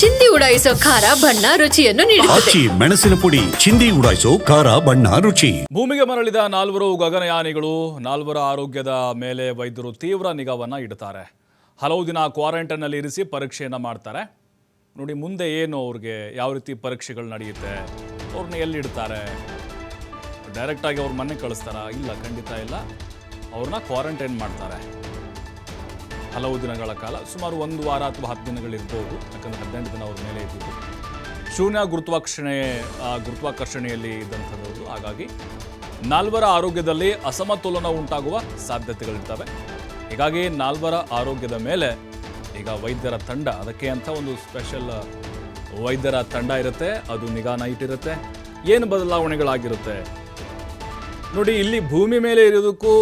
ಚಿಂದಿ ಉಡಾಯಿಸೋ ಖಾರ ಬಣ್ಣ ರುಚಿಯನ್ನು ನೀಡುತ್ತದೆ. ಆಚಿ ಮೆಣಸಿನ ಪುಡಿ ಚಿಂದಿ ಉಡಾಯಿಸೋ ಖಾರ ಬಣ್ಣ ರುಚಿ. ಭೂಮಿಗೆ ಮರಳಿದ ನಾಲ್ವರು ಗಗನಯಾನಿಗಳು ನಾಲ್ವರ ಆರೋಗ್ಯದ ಮೇಲೆ ವೈದ್ಯರು ತೀವ್ರ ನಿಗಾವನ್ನ ಇಡ್ತಾರೆ ಹಲವು ದಿನ ಕ್ವಾರಂಟೈನಲ್ಲಿ ಇರಿಸಿ ಪರೀಕ್ಷೆಯನ್ನು ಮಾಡ್ತಾರೆ. ನೋಡಿ ಮುಂದೆ ಏನು ಅವ್ರಿಗೆ ಯಾವ ರೀತಿ ಪರೀಕ್ಷೆಗಳು ನಡೆಯುತ್ತೆ ಅವ್ರನ್ನ ಎಲ್ಲಿಡ್ತಾರೆ ಡೈರೆಕ್ಟಾಗಿ ಅವ್ರ ಮನೆ ಕಳಿಸ್ತಾರಾ? ಇಲ್ಲ ಖಂಡಿತ ಇಲ್ಲ. ಅವ್ರನ್ನ ಕ್ವಾರಂಟೈನ್ ಮಾಡ್ತಾರೆ. ಹಲವು ದಿನಗಳ ಕಾಲ, ಸುಮಾರು ಒಂದು ವಾರ ಅಥವಾ ಹತ್ತು ದಿನಗಳಿರ್ಬೋದು. ಯಾಕಂದರೆ ಹದಿನೆಂಟು ದಿನ ಅವ್ರ ಮೇಲೆ ಇದ್ದಿದ್ದು. ಶೂನ್ಯ ಗುರುತ್ವಾಕರ್ಷಣೆ ಗುರುತ್ವಾಕರ್ಷಣೆಯಲ್ಲಿ ಇದ್ದಂಥದ್ದು ಹಾಗಾಗಿ ನಾಲ್ವರ ಆರೋಗ್ಯದಲ್ಲಿ ಅಸಮತೋಲನ ಉಂಟಾಗುವ ಸಾಧ್ಯತೆಗಳಿರ್ತವೆ. ಹೀಗಾಗಿ ನಾಲ್ವರ ಆರೋಗ್ಯದ ಮೇಲೆ ಈಗ ವೈದ್ಯರ ತಂಡ, ಅದಕ್ಕೆ ಅಂತ ಒಂದು ಸ್ಪೆಷಲ್ ವೈದ್ಯರ ತಂಡ ಇರುತ್ತೆ. ಅದು ನಿಗಾ ನೈಟ್ ಇರುತ್ತೆ. ಏನು ಬದಲಾವಣೆಗಳಾಗಿರುತ್ತೆ? ನೋಡಿ, ಇಲ್ಲಿ ಭೂಮಿ ಮೇಲೆ ಇರೋದಕ್ಕೂ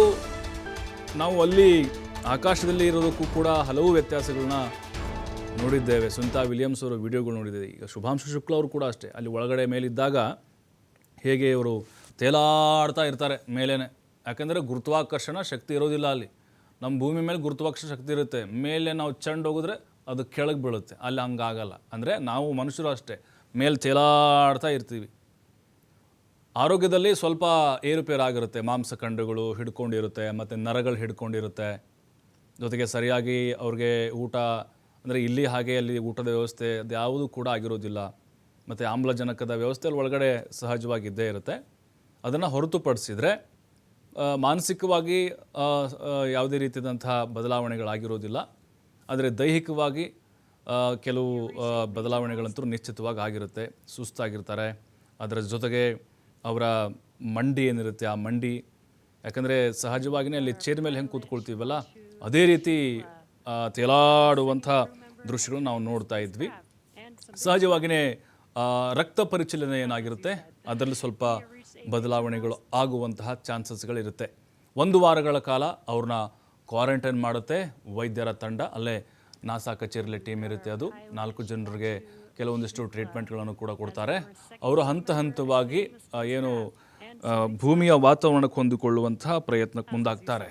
ನಾವು ಅಲ್ಲಿ ಆಕಾಶದಲ್ಲಿ ಇರೋದಕ್ಕೂ ಕೂಡ ಹಲವು ವ್ಯತ್ಯಾಸಗಳನ್ನ ನೋಡಿದ್ದೇವೆ. ಸುನಿತಾ ವಿಲಿಯಮ್ಸ್ ಅವರು ವಿಡಿಯೋಗಳು ನೋಡಿದ್ದೇವೆ ಈಗ ಶುಭಾಂಶು ಶುಕ್ಲ ಅವರು ಕೂಡ ಅಷ್ಟೇ. ಅಲ್ಲಿ ಒಳಗಡೆ ಮೇಲಿದ್ದಾಗ ಹೇಗೆ ಇವರು ತೇಲಾಡ್ತಾ ಇರ್ತಾರೆ ಮೇಲೇನೆ. ಯಾಕೆಂದರೆ ಗುರುತ್ವಾಕರ್ಷಣ ಶಕ್ತಿ ಇರೋದಿಲ್ಲ ಅಲ್ಲಿ. ನಮ್ಮ ಭೂಮಿ ಮೇಲೆ ಗುರುತ್ವಾಕರ್ಷಣ ಶಕ್ತಿ ಇರುತ್ತೆ. ಮೇಲೆ ನಾವು ಚಂಡ್ ಹೋಗಿದ್ರೆ ಅದು ಕೆಳಗೆ ಬೀಳುತ್ತೆ. ಅಲ್ಲಿ ಹಂಗಾಗಲ್ಲ. ಅಂದರೆ ನಾವು ಮನುಷ್ಯರು ಅಷ್ಟೇ. ಮೇಲೆ ತೇಲಾಡ್ತಾ ಇರ್ತೀವಿ. ಆರೋಗ್ಯದಲ್ಲಿ ಸ್ವಲ್ಪ ಏರುಪೇರಾಗಿರುತ್ತೆ. ಮಾಂಸಖಂಡಗಳು ಹಿಡ್ಕೊಂಡಿರುತ್ತೆ. ಮತ್ತು ನರಗಳು ಹಿಡ್ಕೊಂಡಿರುತ್ತೆ. ಜೊತೆಗೆ ಸರಿಯಾಗಿ ಅವ್ರಿಗೆ ಊಟ, ಅಂದರೆ ಇಲ್ಲಿ ಹಾಗೆ ಅಲ್ಲಿ ಊಟದ ವ್ಯವಸ್ಥೆ ಅದು ಯಾವುದೂ ಕೂಡ ಆಗಿರೋದಿಲ್ಲ. ಮತ್ತು ಆಮ್ಲಜನಕದ ವ್ಯವಸ್ಥೆ ಅಲ್ಲಿ ಒಳಗಡೆ ಸಹಜವಾಗಿ ಇದ್ದೇ ಇರುತ್ತೆ. ಅದನ್ನು ಹೊರತುಪಡಿಸಿದರೆ ಮಾನಸಿಕವಾಗಿ ಯಾವುದೇ ರೀತಿಯಾದಂತಹ ಬದಲಾವಣೆಗಳಾಗಿರೋದಿಲ್ಲ. ಆದರೆ ದೈಹಿಕವಾಗಿ ಕೆಲವು ಬದಲಾವಣೆಗಳಂತೂ ನಿಶ್ಚಿತವಾಗಿ ಆಗಿರುತ್ತೆ. ಸುಸ್ತಾಗಿರ್ತಾರೆ. ಅದರ ಜೊತೆಗೆ ಅವರ ಮಂಡಿ ಏನಿರುತ್ತೆ, ಆ ಮಂಡಿ, ಯಾಕಂದರೆ ಸಹಜವಾಗಿಯೇ ಅಲ್ಲಿ ಚೇರ್ ಮೇಲೆ ಹೆಂಗೆ ಕೂತ್ಕೊಳ್ತೀವಲ್ಲ ಅದೇ ರೀತಿ ತೇಲಾಡುವಂಥ ದೃಶ್ಯಗಳು ನಾವು ನೋಡ್ತಾ ಇದ್ವಿ. ಸಹಜವಾಗಿಯೇ ರಕ್ತ ಪರಿಚಲನೆ ಏನಾಗಿರುತ್ತೆ, ಅದರಲ್ಲಿ ಸ್ವಲ್ಪ ಬದಲಾವಣೆಗಳು ಆಗುವಂತಹ ಚಾನ್ಸಸ್ಗಳಿರುತ್ತೆ. ಒಂದು ವಾರಗಳ ಕಾಲ ಅವ್ರನ್ನ ಕ್ವಾರಂಟೈನ್ ಮಾಡುತ್ತೆ, ವೈದ್ಯರ ತಂಡ, ಅಲ್ಲೇ ನಾಸಾ ಕಚೇರಿಯಲ್ಲಿ ಟೀಮ್ ಇರುತ್ತೆ ಅದು. ನಾಲ್ಕು ಜನರಿಗೆ ಕೆಲವೊಂದಿಷ್ಟು ಟ್ರೀಟ್ಮೆಂಟ್ಗಳನ್ನು ಕೂಡ ಕೊಡ್ತಾರೆ. ಅವರು ಹಂತ ಹಂತವಾಗಿ ಏನು ಭೂಮಿಯ ವಾತಾವರಣಕ್ಕೆ ಹೊಂದಿಕೊಳ್ಳುವಂತಹ ಪ್ರಯತ್ನಕ್ಕೆ ಮುಂದಾಗ್ತಾರೆ.